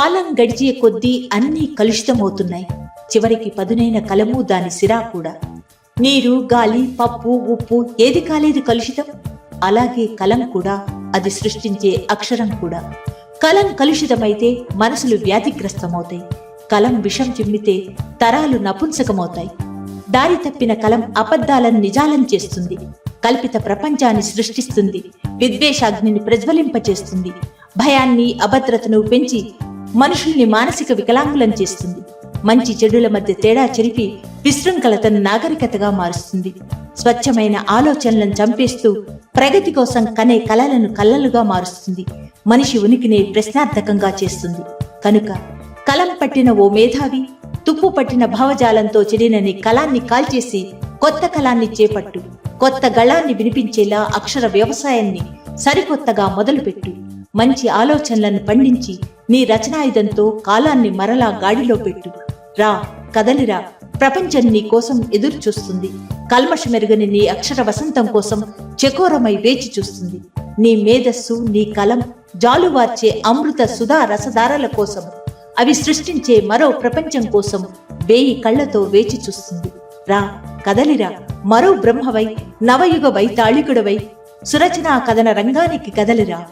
కాలం గడిచే కొద్దీ అన్నీ కలుషితమవుతున్నాయి. చివరికి పదునైన కలము దాని సిరా కూడా. నీరు గాలి పప్పు ఉప్పు ఏది కాలేదు కలుషితం. అలాగే కలం కూడా అది సృష్టించే అక్షరం కూడా. కలం కలుషితమైతే మనసులు వ్యాధిగ్రస్తమవుతాయి. కలం విషం చిమ్మితే తరాలు నపుంసకమవుతాయి. దారి తప్పిన కలం అబద్ధాలను నిజాలం చేస్తుంది. కల్పిత ప్రపంచాన్ని సృష్టిస్తుంది. విద్వేషాగ్నిని ప్రజ్వలింపచేస్తుంది. భయాన్ని అభద్రతను పెంచి మనుషుల్ని మానసిక వికలాంగులం చేస్తుంది. మంచి చెడుల మధ్య తేడా చెరిపి విశృంఖలతను నాగరికతగా మారుస్తుంది. స్వచ్ఛమైన ఆలోచనలను చంపేస్తూ ప్రగతి కోసం కనే కలలను కళ్ళలుగా మారుస్తుంది. మనిషి ఉనికిని ప్రశ్నార్థకంగా చేస్తుంది. కనుక కలం పట్టిన ఓ మేధావి తుప్పు పట్టిన భావజాలంతో చెడిన నీ కళాన్ని కాల్చేసి కొత్త కళాన్ని చేపట్టు. కొత్త గళాన్ని వినిపించేలా అక్షర వ్యవసాయాన్ని సరికొత్తగా మొదలుపెట్టు. మంచి ఆలోచనలను పండించి నీ రచనాయుధంతో కాలాన్ని మరలా గాడిలో పెట్టు. రా కదలిరా ప్రపంచం నీ కోసం ఎదురు చూస్తుంది. కల్మషమెరుగని నీ అక్షర వసంతం కోసం చకోరమై వేచి చూస్తుంది. నీ మేధస్సు నీ కలం జాలువార్చే అమృత సుధా రసధారల కోసం. అవి సృష్టించే మరో ప్రపంచం కోసం వేయి కళ్ళతో వేచి చూస్తుంది. రా కదలిరా మరో బ్రహ్మవై నవయుగ వైతాళికుడవై సురచనా కథన రంగానికి కదలిరా